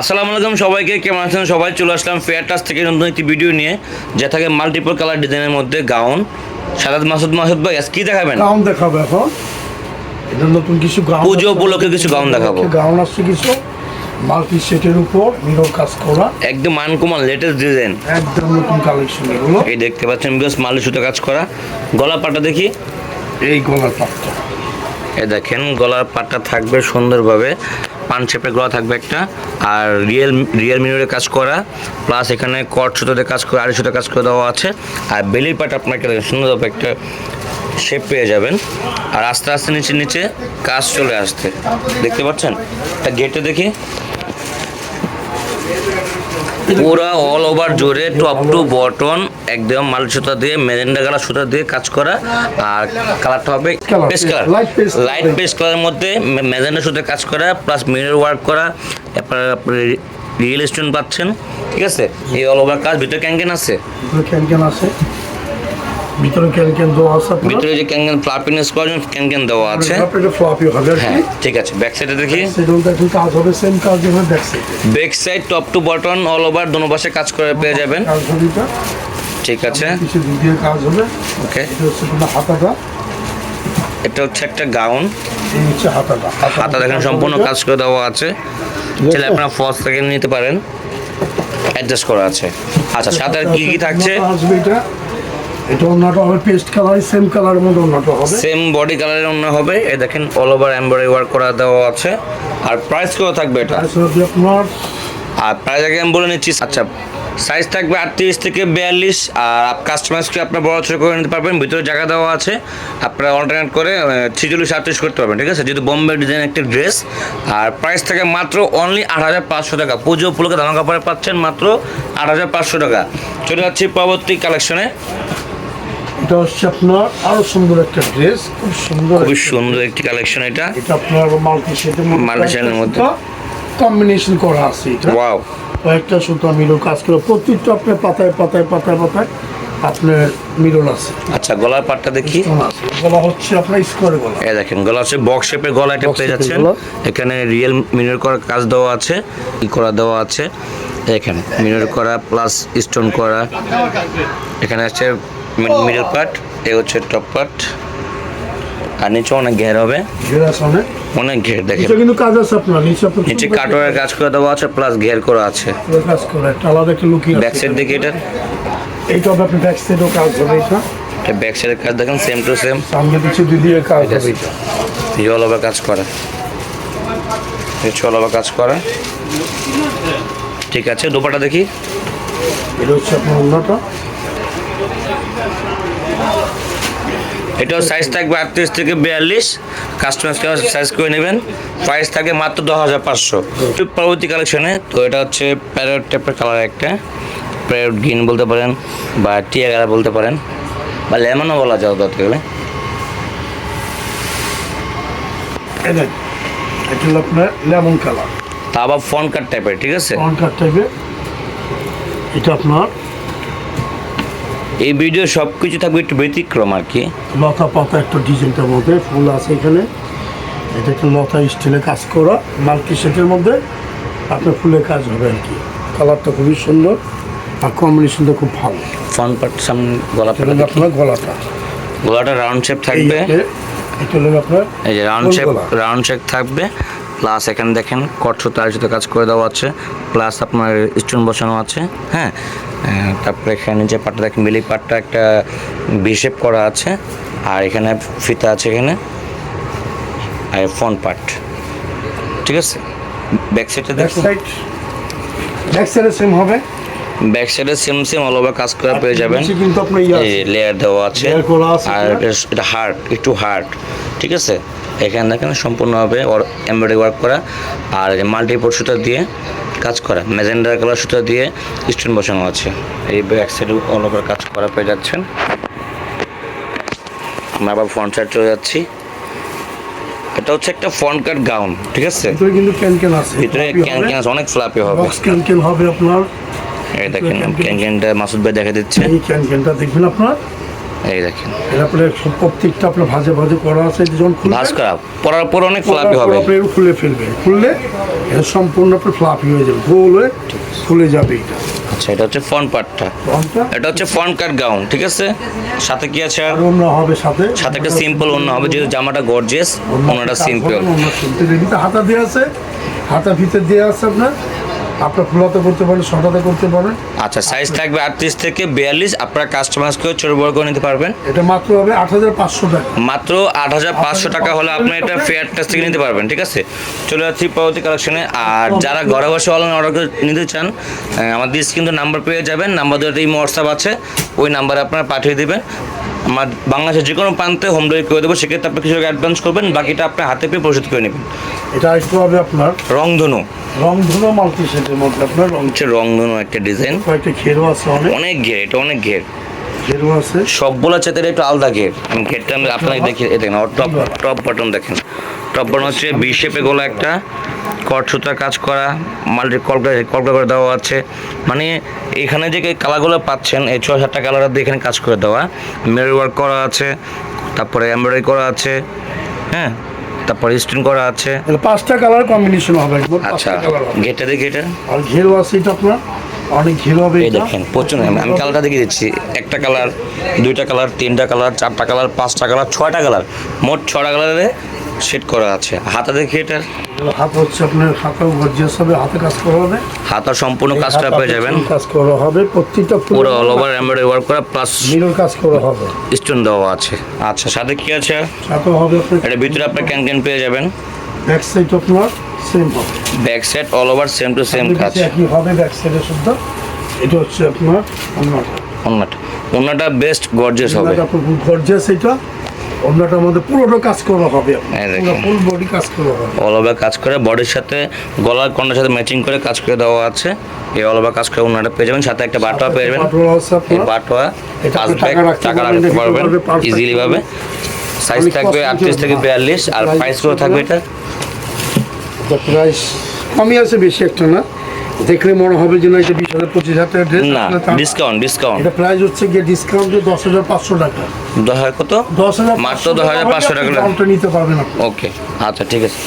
আসসালামু আলাইকুম সবাইকে কেমন আছেন সবাই? চলে আসলাম ফেয়ার টাচ থেকে নতুন একটি ভিডিও নিয়ে যা থাকে মাল্টিপল কালার ডিজাইনের মধ্যে গাউন সাদাত মাসুদ মাসুদ ভাই আজ কি দেখাবেন? গাউন দেখাবো এখন। এটা নতুন কিছু গাউন পুজো উপলক্ষে কিছু গাউন দেখাবো। গাউন আসছে কিছু। মাল্টি সেটের উপর মিরর কাজ করা। একদম মানকুমার লেটেস্ট ডিজাইন একদম নতুন কালেকশন এগুলো। এই দেখতে পাচ্ছেন বিকজ মাল্টি সুতো কাজ করা। গলা পাটা দেখি। এই গলার পাটটা। দেখেন, গলার পাটটা থাকবে সুন্দরভাবে, পান শেপের গলা থাকবে একটা, আর রিয়েল রিয়েল মিররে কাজ করা, প্লাস এখানে কট সুতোতে কাজ করে, আড়াই সুতো কাজ করে দেওয়া আছে, আর বেলির পাট আপনাকে সুন্দরভাবে একটা শেপ পেয়ে যাবেন, আর আস্তে আস্তে নিচে নিচে কাজ চলে আসতে দেখতে পাচ্ছেন? তা গেটে দেখি। পুরা অল ওভার জোরে টপ টু বটন একদম মাল সুতা দিয়ে মেজেন্ডা কালার সুতা দিয়ে কাজ করা। আর কালারটা হবে পেস কালার লাইট পেস কালারের মধ্যে মেজেন্ডা সুতা কাজ করা প্লাস মিরর ওয়ার্ক করা। রিয়েল স্টোন পাচ্ছেন ঠিক আছে? এই অল ওভার কাজ ভিতরে ক্যাঙ্কেন আছে? ক্যান আছে। ভিতরে ক্যান ক্যান দেওয়া আছে ভিতরে যে ক্যাঙ্কেন ফ্লাপিনেস করার জন্য ক্যাঙ্কেন দেওয়া আছে। ফ্লপি হবে হ্যাঁ ঠিক আছে ব্যাক সাইডে দেখি। দেখুন কাজ হবে সেম কাজ হবে ব্যাক সাইডে back side top to bottom all over দোনো পাশে কাজ করে পেয়ে যাবেন। ঠিক আছে। কিছু দিয়ে কাজ হবে। ওকে এটা হচ্ছে হাতাটা। এটা হচ্ছে একটা গাউন। হাতা দেখেন সম্পূর্ণ কাজ করে দেওয়া আছে। চাইলে আপনারা ফলস থেকে নিতে পারেন। অ্যাডজাস্ট করা আছে। আচ্ছা সাথে আর কি কি থাকছে? এটা অন্যটা হবে পেস্ট কালার সেম কালারের মধ্যে অন্যটা হবে। সেম বডি কালারের অন্য হবে। এই দেখেন অল ওভার এমব্রয়ডারি ওয়ার্ক করা দেওয়া আছে। আর প্রাইস কত থাকবে এটা? আপনার আর প্রাইস আগে আমি বলে নিচ্ছি আচ্ছা সাইজ থাকবে আটত্রিশ থেকে বিয়াল্লিশ আর কাস্টমাইজ করে আপনার বড় ছোটো করে নিতে পারবেন। ভিতরে জায়গা দেওয়া আছে। আপনারা অল্টারনেট করে ছিচল্লিশ আটত্রিশ করতে পারবেন ঠিক আছে? যেহেতু বোম্বে ডিজাইন একটা ড্রেস আর প্রাইস থাকে মাত্র অনলি আট হাজার পাঁচশো টাকা। পুজো উপলক্ষে ধামা কাপড়ে পাচ্ছেন মাত্র আট হাজার পাঁচশো টাকা। চলে যাচ্ছি পরবর্তী কালেকশনে এটা হচ্ছে আপনার আরও সুন্দর একটা ড্রেস খুব সুন্দর একটা সুন্দর একটি কালেকশন এটা। এটা আপনার মাল্টি শেডের মধ্যে। কম্বিনেশন করা আছে এটা। ওয়াও কয়েকটা সুতা মিলো কাজ করে প্রত্যেকটা আপনার পাতায় পাতায় পাতায় পাতায় আপনার মিলন আছে। আচ্ছা গলার পাটটা দেখি। গলা হচ্ছে আপনার স্কোয়ারে গলা। এই দেখেন গলা হচ্ছে বক্স শেপের গলা Box পেয়ে যাচ্ছেন। এখানে রিয়েল মিরর করা কাজ দেওয়া আছে ই করা দেওয়া আছে। এখানে মিরর করা প্লাস স্টোন করা। এখানে আছে মিডল পার্ট এ হচ্ছে টপ পার্ট আর নিচে অনেক ঘের হবে। অনেক? ঘের দেখেন। এটা কিন্তু কাজ আছে আপনার নিচে আপনার নিচে কাজ করে দেওয়া আছে প্লাস ঘের করা আছে। পুরো কাজ করে একটা আলাদা একটা লুকিং ব্যাক সাইড দেখি এটা। এইটা হবে আপনি ব্যাক সাইডেও কাজ হবে এটা এটা ব্যাক সাইডের কাজ দেখেন সেম টু সেম সামনে দিয়ে কাজ হবে। এটা জল হবে কাজ করা। হবে কাজ করা। ঠিক আছে দোপাটা দেখি। এটা হচ্ছে আপনার অন্যটা এটাও সাইজ থাকবে আটত্রিশ থেকে বিয়াল্লিশ। কাস্টমাইজ সাইজ করে নেবেন। প্রাইস থাকে মাত্র দশ হাজার পাঁচশো। পরবর্তী কালেকশনে তো এটা হচ্ছে প্যারট টাইপের কালার একটা। প্যারট গ্রিন বলতে পারেন বা টিয়া কালার বলতে পারেন। বা লেমনও বলা যায় ধরতে গেলে এটা হলো আপনার লেমন কালার তা আবার ফোন কাট টাইপের ঠিক আছে? অন কাট টাইপের এটা আপনার এই ভিডিও সব কিছু থাকবে একটু ব্যতিক্রম আর কি। লতা পাতা একটা ডিজাইনটার মধ্যে ফুল আছে এখানে। এটা একটা লতা স্টিলে কাজ করা মাল্টি সেটের মধ্যে আপনার ফুলের কাজ হবে আর কি। কালারটা খুবই সুন্দর আর কম্বিনেশনটা খুব ভালো। ফোন পাট সামনে গলা এটা আপনার গলাটা। গলাটা রাউন্ড শেপ থাকবে। এটা হলো আপনার এই যে রাউন্ড শেপ রাউন্ড শেপ থাকবে। প্লাস এখানে দেখেন কঠোর তার সাথে কাজ করে দেওয়া আছে। প্লাস আপনার স্টোন বসানো আছে। হ্যাঁ? তারপরে এখানে যে পাটটা দেখেন মিলি পাটটা একটা বিশেপ করা আছে আর এখানে ফিতা আছে এখানে আর ফোন পার্ট। ঠিক আছে? ব্যাক সাইডে ব্যাক দেখুন। সাইড ব্যাক সাইডে সেম হবে। ব্যাক সাইডে সেম সেম অল ওভার কাজ করা পেয়ে যাবেন। কিন্তু আপনার ইয়ে। লেয়ার দেওয়া আছে। আর এটা। হার্ড একটু হার্ড ঠিক আছে? এখানে দেখেন সম্পূর্ণভাবে এমব্রয়ডারি ওয়ার্ক করা। আর মাল্টিপোর্ট সুতা দিয়ে কাজ করা। ম্যাজেন্ডার কালার সুতা দিয়ে স্টোন বসানো আছে। এই ব্যাক সাইডে অল ওভার কাজ করা পেয়ে যাচ্ছেন। আমরা আবার ফ্রন্ট সাইড চলে যাচ্ছি। এটা হচ্ছে একটা ফ্রন্ট কাট গাউন ঠিক আছে? ভিতরে কিন্তু ক্যান ক্যান আছে। ভিতরে ক্যান ক্যান আছে, অনেক ফ্লাপি হবে। বক্স ক্যান ক্যান হবে আপনার। এই দেখেন ক্যান ক্যানটা মাসুদ ভাই দেখা দিচ্ছে। এই ক্যান ক্যানটা দেখবেন আপনার। এই দেখেন। আপনার প্রত্যেকটা আপনার ভাজে ভাজে করা আছে যখন ভাজ করা। পরার পর অনেক ফ্লাপি হবে। আপনি খুলে ফেলবেন। খুললে এটা সম্পূর্ণ আপনার ফ্লাপি হয়ে যাবে গোল হয়ে খুলে যাবে এটা। আচ্ছা এটা হচ্ছে ফ্রন্ট পার্টটা এটা হচ্ছে ফ্রন্ট কাট গাউন ঠিক আছে? সাথে কি আছে? আর অন্য হবে সাথে। সাথে একটা সিম্পল অন্য হবে যেহেতু জামাটা গর্জিয়াস অন্যটা সিম্পল রেডিতে হাতা দেওয়া আছে হাতা ভিতর দেওয়া আছে আপনার। আপনার ফুলাতে করতে পারেন শটাতে করতে পারেন। আচ্ছা সাইজ থাকবে আটত্রিশ থেকে বিয়াল্লিশ। আপনারা কাস্টমাইজকেও ছোট বড় করে নিতে পারবেন। এটা মাত্র হবে আট হাজার পাঁচশো টাকা। মাত্র আট হাজার পাঁচশো টাকা হলে আপনি এটা ফেয়ার টেস্ট থেকে নিতে পারবেন ঠিক আছে? চলে যাচ্ছি পরবর্তী কালেকশনে আর যারা ঘরে বসে অনলাইন অর্ডার করে নিতে চান আমাদের কিন্তু নাম্বার পেয়ে যাবেন। নাম্বার দুটো এই হোয়াটসঅ্যাপ আছে। ওই নাম্বারে আপনারা পাঠিয়ে দেবেন। আমার বাংলাদেশের যে কোনো প্রান্তে হোম ডেলিভারি করে দেবো সেক্ষেত্রে আপনি কিছু অ্যাডভান্স করবেন বাকিটা আপনি হাতে পেয়ে পরিশোধ করে নেবেন। এটা একটু হবে আপনার রংধনু। রংধনু ধুনো মাল্টি সেটের মধ্যে আপনার রং হচ্ছে রংধনু একটা ডিজাইন কয়েকটা ঘেরও আছে অনেক। অনেক ঘের এটা অনেক ঘের। আছে। সবগুলো চেতের একটু আলাদা গেট। আমি ঘেরটা আমি আপনাকে দেখি দেখেন টপ টপ বাটন দেখেন। টপ বাটন হচ্ছে বি শেপে গোলা একটা কট সুতার কাজ করা মাল্টি কলকা কলকা করে দেওয়া আছে। মানে এখানে যে কালারগুলো পাচ্ছেন এই ছয় সাতটা কালার দিয়ে এখানে কাজ করে দেওয়া। মেরি ওয়ার্ক করা আছে তারপরে এমব্রয়ডারি করা আছে হ্যাঁ? তারপরে স্টোন করা আছে। পাঁচটা কালার কম্বিনেশন হবে আচ্ছা ঘেরটা দেখি এটা। আর ঘেরও আছে এটা আপনার? অনেক ঘের হবে এই দেখেন প্রচুর আমি কালারটা দেখিয়ে দিচ্ছি। একটা কালার দুইটা কালার তিনটা কালার চারটা কালার পাঁচটা কালার ছয়টা কালার। মোট ছটা কালারে সেট করা আছে। হাতা দেখি এটার? হাত হচ্ছে আপনার হাতেও গর্জিয়াস হবে হাতে কাজ করা হবে। হাতার সম্পূর্ণ কাজটা পেয়ে যাবেন। কাজ করা হবে প্রত্যেকটা পুরো অল ওভার এমব্রয়ডারি ওয়ার্ক করা প্লাস মিরর কাজ করা হবে। স্টোন দেওয়া আছে। আচ্ছা সাথে কি আছে? সাথে হবে এটার ভিতরে আপনার ক্যান ক্যান পেয়ে যাবেন। ব্যাক সাইড আপনার। Same back side all over same to same কাজ। নিচে হবে ব্যাক সাইডে শুদ্ধ। এটা হচ্ছে আপনার অন্যটা। অন্যটা। অন্যটা বেস্ট গর্জিয়াস হবে। অন্যটা গর্জিয়াস এটা। অন্যটার মধ্যে পুরোটা কাজ করা হবে এই দেখেন। ফুল বডি কাজ করা হবে। অল ওভার কাজ করে বডির সাথে গলার কন্ডার সাথে ম্যাচিং করে কাজ করে দেওয়া আছে। এই অল ওভার কাজ করে অন্যটা পেয়ে যাবেন। সাথে একটা বাটোয়া পেয়ে যাবেন। এই বাটোয়া এটা ব্যাগ টাকা রাখতে পারবেন, ইজিলি ভাবে। সাইজ থাকবে আটত্রিশ থেকে বিয়াল্লিশ আর প্রাইস থাকবে এটা? এটা প্রাইস কমই আছে বেশি একটা না? দেখলে মনে হবে যে না এটা বিশ হাজার পঁচিশ হাজার টাকা না ডিসকাউন্ট ডিসকাউন্ট এটা প্রাইস হচ্ছে গিয়ে ডিসকাউন্ট দিয়ে দশ হাজার পাঁচশো টাকা। দশ হাজার কত? দশ হাজার মাত্র দশ হাজার পাঁচশো টাকা নিতে পারবেন না ওকে আচ্ছা ঠিক আছে।